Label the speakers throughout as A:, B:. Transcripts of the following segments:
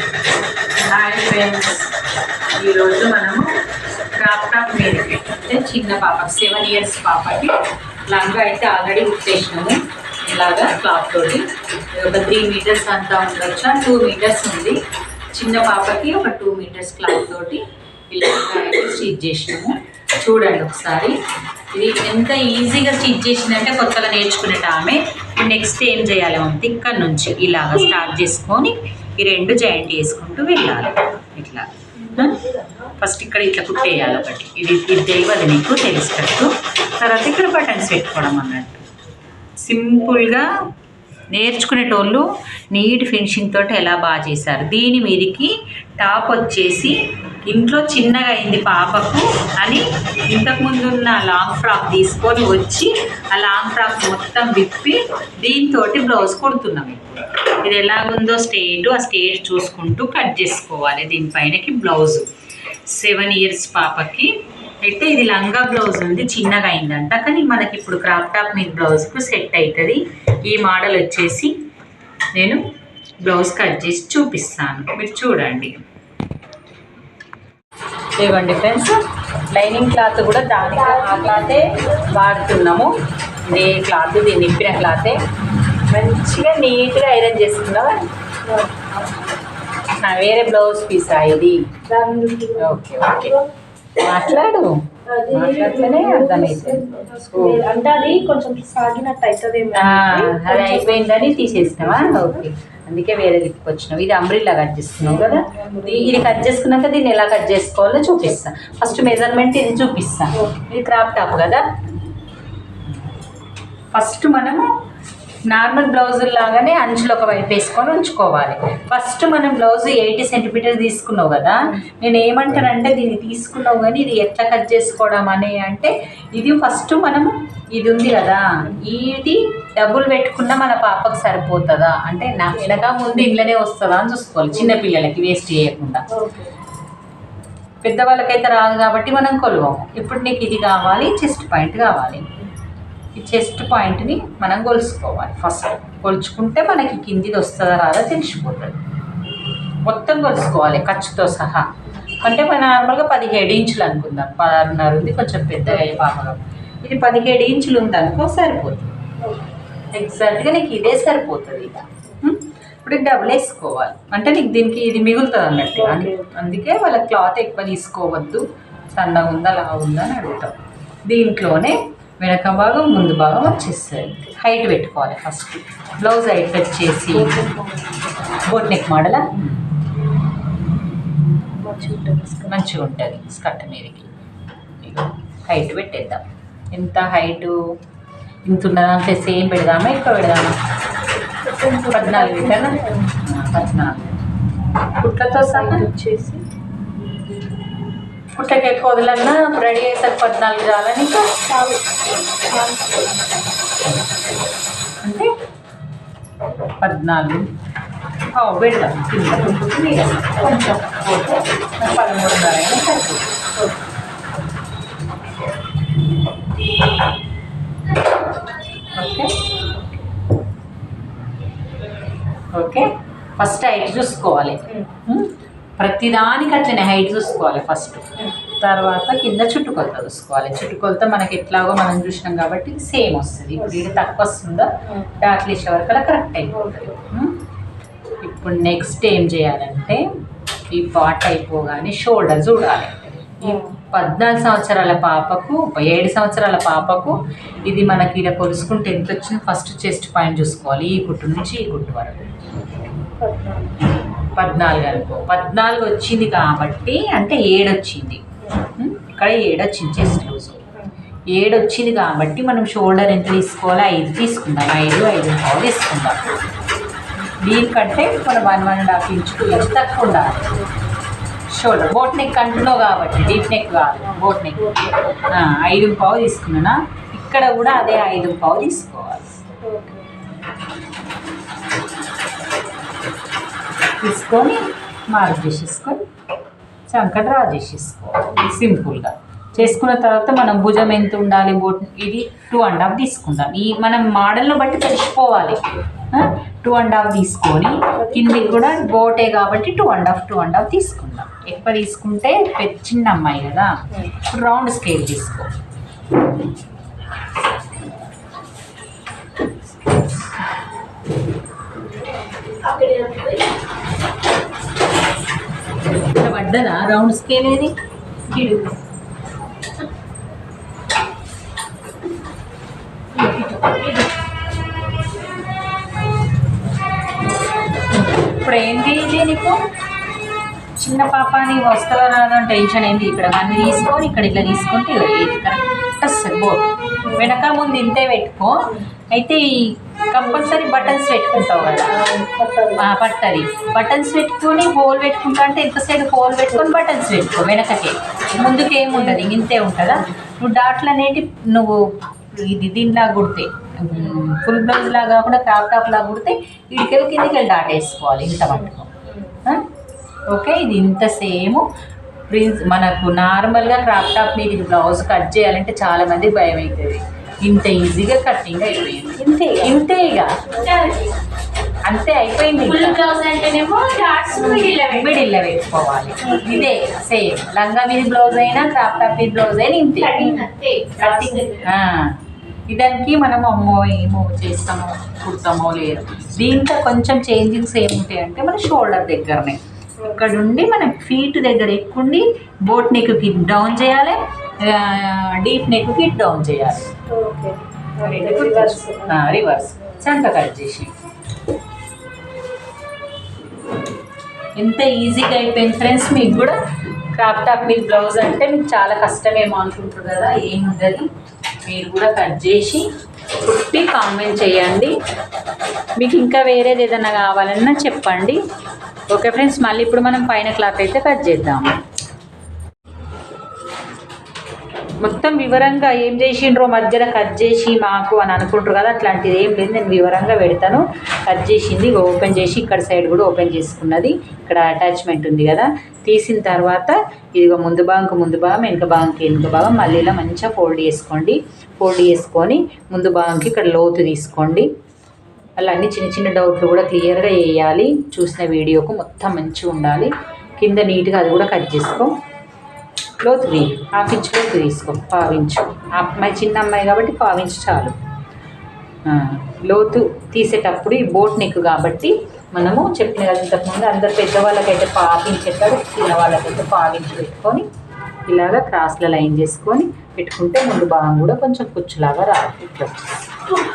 A: Hi friends ఈరోజు మనము crop top మీదకి అంటే చిన్న పాప సెవెన్ ఇయర్స్ పాపకి. లంగా అయితే ఆల్రెడీ కుట్టేసినాము ఇలాగా క్లాత్ తోటి. ఒక త్రీ మీటర్స్ అంతా ఉండొచ్చు? టూ మీటర్స్ ఉంది. చిన్న పాపకి ఒక టూ మీటర్స్ క్లాత్ తోటి ఇలా స్టిచ్ చేసినాము. చూడండి ఒకసారి. ఇది ఎంత ఈజీగా స్టిచ్ చేసిందంటే కొత్తగా నేర్చుకునేట ఆమె. నెక్స్ట్ ఏం చేయాలి? అంటే ఇక్కడ నుంచి ఇలాగ స్టార్ట్ చేసుకొని ఈ రెండు జాయింట్ చేసుకుంటూ వెళ్ళాలి. ఇట్లా. ఫస్ట్ ఇక్కడ ఇట్లా కుట్టేయాలి ఒకటి. ఇది ఇది తెలియదు నీకు తెలిసినట్టు. తర్వాత ఇక్కడ బటన్స్ పెట్టుకోవడం అన్నట్టు. సింపుల్గా నేర్చుకునేటోళ్ళు నీట్ ఫినిషింగ్ తోటి ఎలా బాగా చేశారు. దీని మీదకి టాప్ వచ్చేసి ఇంట్లో చిన్నగా అయింది పాపకు అని ఇంతకుముందు ఉన్న లాంగ్ ఫ్రాక్ తీసుకొని వచ్చి ఆ లాంగ్ ఫ్రాక్ మొత్తం విప్పి దీంతో బ్లౌజ్ కుడుతున్నాం ఇప్పుడు. ఇది ఎలాగుందో స్టేట్ ఆ స్టేట్ చూసుకుంటూ కట్ చేసుకోవాలి దీనిపైనకి బ్లౌజ్. సెవెన్ ఇయర్స్ పాపకి. అయితే ఇది లంగా బ్లౌజ్ ఉంది చిన్నగా అయిందంట. కానీ మనకి ఇప్పుడు క్రాప్ టాప్ మీద బ్లౌజ్కు సెట్ అవుతుంది ఈ మోడల్ వచ్చేసి నేను బ్లౌజ్ కట్ చేసి చూపిస్తాను. మీరు చూడండి. ఇవ్వండి ఫ్రెండ్స్. లైనింగ్ క్లాత్ కూడా దానికి ఆ క్లాతే వాడుతున్నాము. ఇది క్లాత్ దీన్ని నింపిన క్లాతే. మంచిగా నీట్గా ఐరన్ చేసుకున్నావా నా వేరే బ్లౌజ్ పీసా ఇది? Okay okay. మాట్లాడు. మాట్లాడితేనే
B: అంటే అది కొంచెం సాగినట్టు అవుతుంది
A: ఆ, అది అయిపోయిందని తీసేసినావా? ఓకే. అందుకే వేరే దిక్కు వచ్చినావు. ఇది అంబ్రిల్లా కట్ చేస్తున్నావు కదా? ఇది- ఇది కట్ చేసుకున్నాక దీన్ని ఎలా కట్ చేసుకోవాలో చూపిస్తా. ఫస్ట్ మెజర్మెంట్ ఇది చూపిస్తా. ఇది క్రాప్ టాప్ కదా? ఫస్ట్ మనము నార్మల్ బ్లౌజులు లాగానే అంచులు ఒక వైపు వేసుకొని ఉంచుకోవాలి. ఫస్ట్ మనం బ్లౌజ్ ఎయిటీ సెంటీమీటర్ తీసుకున్నావు కదా నేను ఏమంటానంటే దీన్ని తీసుకున్నావు కానీ ఇది ఎట్లా కట్ చేసుకోవడం అని అంటే ఇది ఫస్ట్ మనము ఇది ఉంది కదా ఇది డబ్బులు పెట్టుకున్న మన పాపకు సరిపోతుందా? అంటే నా వెనక ముందు ఇంట్లోనే వస్తుందా అని చూసుకోవాలి చిన్నపిల్లలకి వేస్ట్ చేయకుండా. పెద్దవాళ్ళకైతే రాదు కాబట్టి మనం కొలవం. ఇప్పుడు నీకు ఇది కావాలి చెస్ట్ పాయింట్ కావాలి. ఈ చెస్ట్ పాయింట్ని మనం కొలుసుకోవాలి. ఫస్ట్ కొలుచుకుంటే మనకి కిందిది వస్తుందా రాదా తెలిసిపోతుంది. మొత్తం కొలుసుకోవాలి ఖర్చుతో సహా. అంటే మన నార్మల్గా పదిహేడు ఇంచులు అనుకుందాం. పదహారున్నర ఉంది కొంచెం పెద్దగా అయ్యే ఇది పదిహేడు ఇంచులు ఉందనుకో సరిపోతుంది. ఎగ్జాక్ట్గా నీకు ఇదే సరిపోతుంది ఇక? ఇప్పుడు డబుల్ వేసుకోవాలి. అంటే నీకు దీనికి ఇది మిగులుతుంది అన్నట్టు. అందు- అందుకే వాళ్ళ క్లాత్ ఎక్కువ తీసుకోవద్దు. సన్నగా ఉందా లా ఉందా అని అడుగుతాం. దీంట్లోనే వెనక భాగం ముందు భాగం వచ్చేస్తుంది. హైట్ పెట్టుకోవాలి ఫస్ట్ బ్లౌజ్ హైట్ వచ్చేసి బోట్ నెక్ మోడలా మంచిగా ఉంటుంది స్కర్ట్ మీదకి. హైట్ పెట్టేద్దాం. ఎంత హైటు ఇంత ఉన్నదంటే సేమ్ పెడదామా ఎక్కువ పెడదామా? పద్నాలుగు పెట్టానా పద్నాలుగు. కుట్లతో సహా?
B: వచ్చేసి
A: పుట్టకి ఎక్కువ వదలన్నా రెడీ అయ్యేసరికి పద్నాలుగు ఇంకా
B: చాలు.
A: అంటే పద్నాలుగు. పెడదాం కింద కొంచెం పదమూడున్నర అయినా ఓకే. ఓకే. ఫస్ట్ హైట్ చూసుకోవాలి? ప్రతిదానికి అట్లనే హైట్ చూసుకోవాలి ఫస్ట్. తర్వాత కింద చుట్టుకొలత చూసుకోవాలి. చుట్టుకొలత మనకి ఎట్లాగో మనం చూసినాం కాబట్టి సేమ్ వస్తుంది. ఇప్పుడు ఇది తక్కువ వస్తుందో డాట్లు వేసే వరకు అలా కరెక్ట్ అయిపోతుంది? ఇప్పుడు నెక్స్ట్ ఏం చేయాలంటే ఈ పార్ట్ అయిపోగానే షోల్డర్ చూడాలి. ఈ పద్నాలుగు సంవత్సరాల పాపకు ఏడు సంవత్సరాల పాపకు ఇది మనకి ఇలా కొలుసుకుంటే ఎంత వచ్చింది ఫస్ట్ చెస్ట్ పాయింట్ చూసుకోవాలి. ఈ కుట్టు నుంచి ఈ కుట్టు వరకు. పద్నాలుగు. అనుకో. పద్నాలుగు వచ్చింది కాబట్టి అంటే ఏడు వచ్చింది? ఇక్కడ ఏడు వచ్చింది చెస్ట్ లూజ్ ఏడు వచ్చింది కాబట్టి మనం షోల్డర్ ఎంత తీసుకోవాలి ఐదు తీసుకుందాం. ఐదు ఐదు పావు తీసుకుందాం. దీనికంటే మనం one one and half inch two తక్కువ ఉండాలి? షోల్డర్ బోట్ నెక్ అంటున్నావు కాబట్టి డీప్ నెక్ కాదు బోట్ నెక్ ఐదు పావు తీసుకున్నా ఇక్కడ కూడా అదే ఐదు పావు తీసుకోవాలి. తీసుకొని మార్క్ చేసేసుకొని చంక డ్రా చేసేసుకోవాలి సింపుల్గా. చేసుకున్న తర్వాత మనం భుజం ఎంత ఉండాలి బోట్ ఇది టూ అండ్ హాఫ్ తీసుకుందాం. ఈ మనం మోడల్ని బట్టి తెలిసిపోవాలి టూ అండ్ హాఫ్ తీసుకొని కిందికి కూడా బోటే కాబట్టి two and half two and half తీసుకుందాం. ఎక్కువ తీసుకుంటే పెద్ద చిన్న అమ్మాయి కదా. రౌండ్ స్కేల్ తీసుకో. అక్కడ పడ్డదా? రౌండ్ స్కేల్ ఏది? గిడు. ఇప్పుడు ఏంటి ఇది నీకు? చిన్న పాప నీ వస్తావా రాదా అని టెన్షన్ ఏంది ఇక్కడ అన్ని తీసుకొని ఇక్కడ ఇట్లా తీసుకుంటే ఇగో కరెక్ట్ వస్తుంది బోర్డు వెనక ముందు ఇంతే పెట్టుకో. అయితే ఈ కంపల్సరీ బటన్స్ పెట్టుకుంటావు కదా. పట్టది బటన్స్ పెట్టుకొని హోల్ పెట్టుకుంటా అంటే ఇంత సైడ్ హోల్ పెట్టుకొని బటన్స్ పెట్టుకో వెనకకే. ముందుకు ఏమి ఇంతే ఉంటుందా? నువ్వు డాట్లు అనేటి నువ్వు ఇది దీనిలా కుడితే ఫుల్ బ్లౌజ్ లాగా కాకుండా క్రాప్ టాప్ లాగా కుడితే ఇడికెళ్ళి కిందికి వెళ్ళి డాట్ వేసుకోవాలి ఇంత మటుకు. ఓకే? ఇది ఇంత సేమ్. ప్రిన్స్ మనకు నార్మల్గా క్రాప్ టాప్ మీద ఇది బ్లౌజ్ కట్ చేయాలంటే చాలామంది భయం అవుతుంది ఇంత ఈజీగా కటింగ్ అయిపోయింది. ఇంతే ఇంతే ఇక? అంతే అయిపోయింది
B: ఫుల్ బ్లౌజ్ అంటేనేమో డాట్స్ మిడిల్
A: పెట్టుకోవాలి. ఇదే సేమ్ లంగా మీద బ్లౌజ్ అయినా క్రాప్ టాప్ మీద బ్లౌజ్ అయినా ఇంతే. కటింగ్ ఇదానికి మనం అమ్మో ఏమో చేస్తామో కుడతామో లేదు. దీంట్లో కొంచెం చేంజింగ్స్ ఏముంటాయి అంటే మన షోల్డర్ దగ్గరనే. ఇక్కడ ఉండి మన ఫీట్ దగ్గర ఎక్కుండి బోట్ నెక్కి డౌన్ చేయాలి డీప్ నెక్కి డౌన్ చేయాలి.
B: రివర్స్
A: రివర్స్ చంక కట్ చేసి ఎంత ఈజీగా అయిపోయింది ఫ్రెండ్స్ మీకు కూడా క్రాప్ టాప్ మీద బ్లౌజ్ అంటే మీకు చాలా కష్టమేమో అనుకుంటారు కదా ఏముండదు మీరు కూడా కట్ చేసి కుట్టి కామెంట్ చేయండి. మీకు ఇంకా వేరేది ఏదైనా కావాలన్నా చెప్పండి. ఓకే ఫ్రెండ్స్ మళ్ళీ ఇప్పుడు మనం పైన క్లాత్ అయితే కట్ చేద్దాము. మొత్తం వివరంగా ఏం చేసిండ్రో మధ్యలో కట్ చేసి మాకు అని అనుకుంటారు కదా అట్లాంటిది ఏం లేదు. నేను వివరంగా పెడతాను. కట్ చేసింది ఓపెన్ చేసి ఇక్కడ సైడ్ కూడా ఓపెన్ చేసుకున్నది. ఇక్కడ అటాచ్మెంట్ ఉంది కదా. తీసిన తర్వాత ఇదిగో ముందు భాగంకు ముందు భాగం వెనుక భాగంకి వెనుక భాగం మళ్ళీ ఇలా మంచిగా ఫోల్డ్ చేసుకోండి. ఫోల్డ్ చేసుకొని ముందు భాగంకి ఇక్కడ లోతు తీసుకోండి. అలా అన్ని చిన్న చిన్న డౌట్లు కూడా క్లియర్గా వేయాలి. చూసిన వీడియోకు మొత్తం మంచిగా ఉండాలి. కింద నీట్గా అది కూడా కట్ చేసుకో. లోతు తీ హాఫ్ ఇంచ్ లోతు తీసుకో. పావించు ఆ అమ్మాయి చిన్న అమ్మాయి కాబట్టి పావించు చాలు. లోతు తీసేటప్పుడు ఈ బోట్ నెక్ కాబట్టి మనము చెప్పిన ఇంతకుముందు అందరు పెద్దవాళ్ళకైతే పావించేటప్పుడు చిన్న వాళ్ళకైతే పావించి పెట్టుకొని ఇలాగ క్రాస్ల లైన్ చేసుకొని పెట్టుకుంటే ముందు భాగం కూడా కొంచెం కుచ్చులాగా రాదు. ఇట్లా.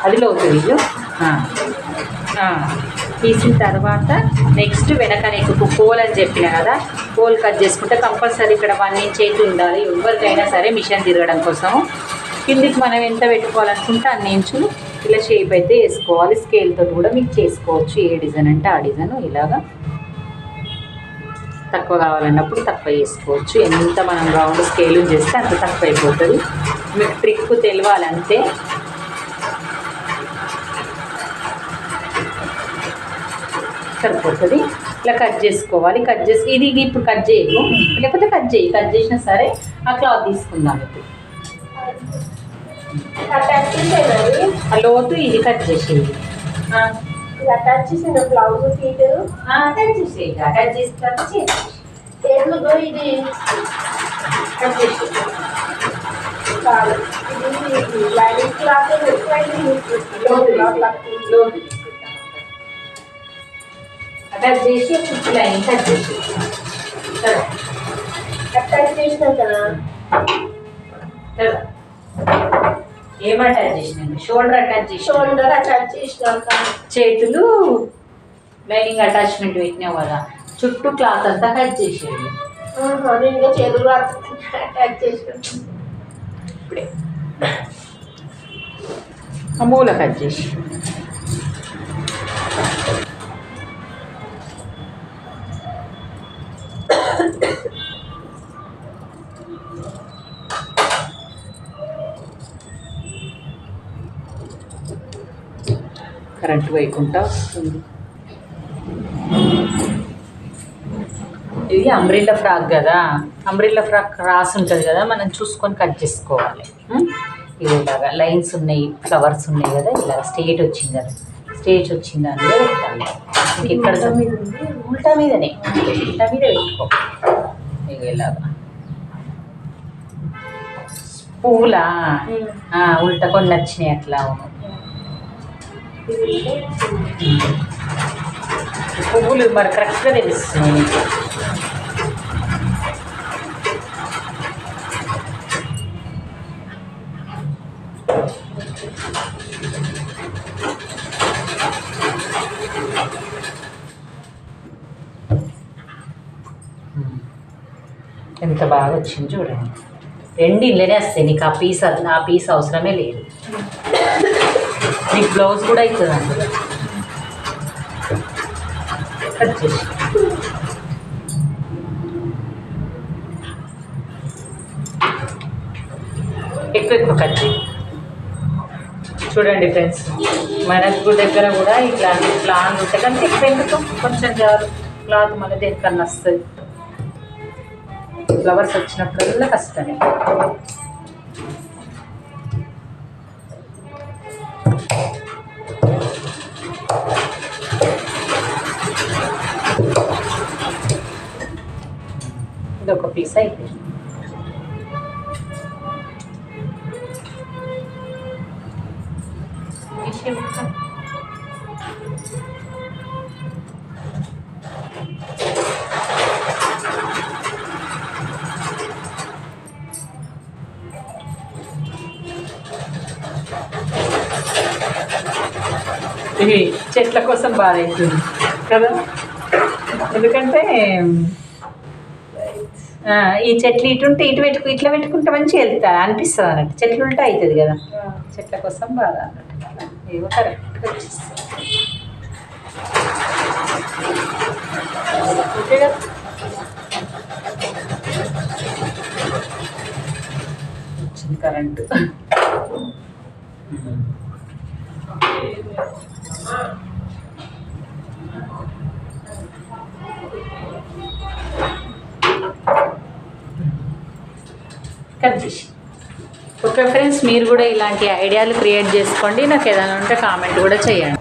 A: అది లోతు వీళ్ళు తీసిన తర్వాత నెక్స్ట్ వెనక నెక్కు పోల్ అని చెప్పిన కదా పోల్ కట్ చేసుకుంటే కంపల్సరీ ఇక్కడ వన్ ఇంచ్ అయితే ఉండాలి. ఎవరికైనా సరే మిషన్ తిరగడం కోసము కిందికి మనం ఎంత పెట్టుకోవాలనుకుంటే అన్ని ఇంచులు ఇలా షేప్ అయితే వేసుకోవాలి. స్కేల్తో కూడా మీకు చేసుకోవచ్చు. ఏ డిజైన్ అంటే ఆ డిజైన్ ఇలాగా తక్కువ కావాలన్నప్పుడు తక్కువ చేసుకోవచ్చు ఎంత మనం రౌండ్ స్కేలు చేస్తే అంత తక్కువ అయిపోతుంది మీకు ట్రిక్ తెలియాలంటే సరిపోతుంది ఇట్లా కట్ చేసుకోవాలి. కట్ చేసి ఇది ఇప్పుడు కట్ చేయకు లేకపోతే కట్ చేయి. కట్ చేసినా సరే ఆ క్లాత్ తీసుకుందాం ఇప్పుడు.
B: అటాచ్ చేసేది
A: ఆ లోతు ఇది కట్ చేసేది
B: అటాచ్ చేసిన బ్లౌజ్ ఫీట్
A: కట్ చేసేయి. కట్ చేసి కట్ చేసి
B: ఇది
A: కట్ చేసి
B: చాలు ఇది లైనింగ్ క్లాత్
A: లోతు. కట్ చేసి కుర్చీ లైన్ కట్ చేసి
B: అటాచ్ చేసినాం కదా?
A: సరే. ఏం అటాచ్ చేసినాను షోల్డర్ అటాచ్ చేసి
B: షోల్డర్ అటాచ్ చేసినాక
A: చేతులు లైనింగ్ అటాచ్మెంట్ పెట్టినావు కదా. చుట్టూ క్లాత్ అంతా కట్ చేసేది
B: ఇంకా చేతులు అటాచ్ చేసిన
A: ఇప్పుడే. మూల కట్ చేసి. కరెంట్ పోయకుండా వస్తుంది. ఇది అంబ్రిల్లా ఫ్రాక్ కదా? అంబ్రిల్లా ఫ్రాక్ క్రాస్ ఉంటుంది కదా? మనం చూసుకొని కట్ చేసుకోవాలి. ఇది ఇలాగా లైన్స్ ఉన్నాయి ఫ్లవర్స్ ఉన్నాయి కదా? ఇలా స్టేట్ వచ్చింది కదా? స్టేట్ వచ్చిందా అని పెట్టాలి. ఇక్కడ
B: ఉల్టా
A: మీదనే. ఉల్టా మీద పెట్టుకో. ఇలాగా. పువ్వులా ఉల్టా కొన్ని నచ్చినాయి అట్లా. అవును పువ్వులు మరి కరెక్ట్గా తెలుస్తుంది నీకు. ఎంత బాగా వచ్చింది చూడండి. రెండు ఇళ్ళనే వస్తాయి నీకు ఆ పీస్ ఆ పీస్ అవసరమే లేదు. నీకు బ్లౌజ్ కూడా అవుతుంది అందులో కట్ చేసి. ఎక్కువ ఎక్కువ కట్ చేయి. చూడండి ఫ్రెండ్స్ మనకు దగ్గర కూడా ఇట్లా ప్లాన్ ఉంటాయి కానీ ఎక్కువ ఎందుకు? కొంచెం జారు. క్లాత్ మళ్ళీ దేనికన్నా వస్తుంది. ఫ్లవర్స్ వచ్చినప్పుడల్లా కష్టమే. ఇది ఒక పీస్ అయిపోయింది ఇది చెట్ల కోసం బాగా అవుతుంది కదా? ఎందుకంటే ఈ చెట్లు ఇటు ఉంటే ఇటు పెట్టుకు ఇట్లా పెట్టుకుంటే మంచిగా వెళ్తా అనిపిస్తుంది అన్నట్టు. చెట్లు ఉంటే అవుతుంది కదా. చెట్ల కోసం బాగా అన్నట్టు ఏవో కరెక్ట్గా వచ్చేస్తుంది ఓకే. కదా వచ్చింది కరెంటు కట్ చేసి. ఓకే ఫ్రెండ్స్ మీరు కూడా ఇలాంటి ఐడియాలు క్రియేట్ చేసుకోండి. నాకు ఏదైనా ఉంటే కామెంట్ కూడా చేయండి.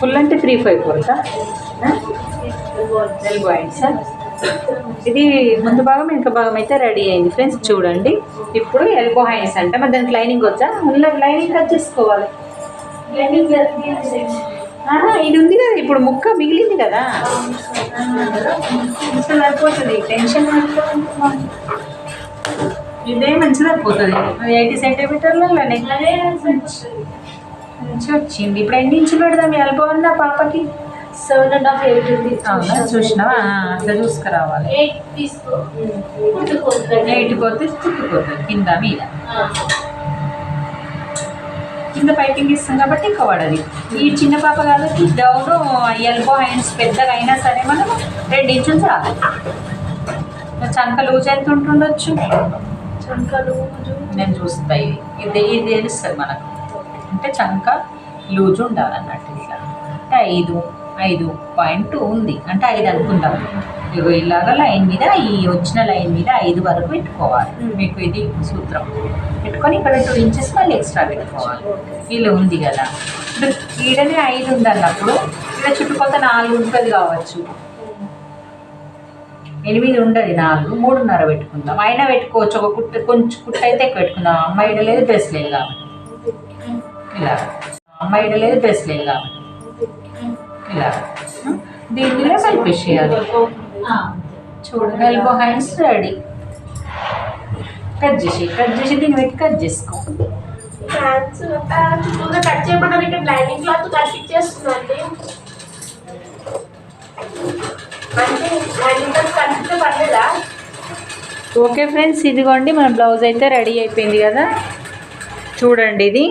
A: ఫుల్ అంటే త్రీ ఫైవ్ ఫోర్సా ఎల్బో సార్ ఇది ముందు భాగం వెనుక భాగం అయితే రెడీ అయింది ఫ్రెండ్స్ చూడండి. ఇప్పుడు ఎల్బో హైన్స్ అంటే మరి దానికి లైనింగ్ వచ్చా? ఉన్న లైనింగ్ కట్ చేసుకోవాలి. ఇది ఉంది కదా. ఇప్పుడు ముక్క మిగిలింది కదా. టెన్షన్. ఇదే మంచిగా సరిపోతుంది ఎయిటీ సెంటీమీటర్లలోనే మంచిగా వచ్చింది ఇప్పుడు ఎన్ని ఇంచులు పెడదాం? ఎల్బో ఉందా పాపకి?
B: సెవెన్ అండ్ హాఫ్ ఎయిట్ ఉంది
A: అవునా? చూసినావా? ఆ, అట్లా చూసుకురావాలి.
B: ఎయిట్ తీసుకో కుట్టుకోవద్దండి.
A: ఎయిట్ పోతే కుట్టుకోతుంది కింద మీద. కింద పైపింగ్ ఇస్తాం కాబట్టి ఎక్కువ పడది ఈ చిన్న పాప కాబట్టి డౌన్ ఎల్బో హ్యాండ్స్ పెద్దగా అయినా సరే మనం రెండు ఇంచులు చాలు. చంక లూజ్ ఎంత ఉంటుండొచ్చు? నేను చూస్తా ఇది ఇది తెలుస్తుంది మనకు. అంటే చంక లూజ్ ఉండాలన్నట్టు ఇట్లా. అంటే ఐదు ఐదు పాయింట్ ఉంది. అంటే ఐదు అనుకుందాం. ఇగో ఇలాగా లైన్ మీద ఈ వచ్చిన లైన్ మీద ఐదు వరకు పెట్టుకోవాలి. మీకు ఇది సూత్రం. పెట్టుకొని ఇక్కడ టూ ఇంచెస్ మళ్ళీ ఎక్స్ట్రా పెట్టుకోవాలి. ఇలా ఉంది కదా. ఇప్పుడు ఈడనే ఐదు ఉంది అన్నప్పుడు ఇక్కడ చుట్టుపక్కల నాలుగు ఉంటుంది కావచ్చు. ఎనిమిది ఉండదు నాలుగు మూడున్నర పెట్టుకుందాం. అయినా పెట్టుకోవచ్చు ఒక కుట్ట కొంచెం కుట్ట అయితే ఎక్కువ పెట్టుకుందాం. అమ్మాయి ఈడ లేదు డ్రెస్ లేదు కాబట్టి ఇలా. అమ్మాయి ఈడ లేదు డ్రెస్ లేదు కాబట్టి ఇలా దీని మీద కలిపేసేయాలి చూడండి ఎల్బో హ్యాండ్స్ రెడీ కట్ చేసి కట్ చేసి దీన్ని పెట్టి కట్ చేసుకో.
B: కట్ చేయమన్నారు ఇక్కడ లైనింగ్ క్లాత్ కట్టించేస్తుందండి అంటే లైనింగ్ క్లాత్ కట్టించే పర్లేదా?
A: ఓకే ఫ్రెండ్స్ ఇదిగోండి మన బ్లౌజ్ అయితే రెడీ అయిపోయింది కదా. చూడండి ఇది.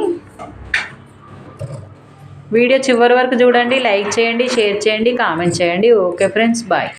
A: వీడియో చివరి వరకు చూడండి లైక్ చేయండి షేర్ చేయండి కామెంట్ చేయండి. Okay friends bye.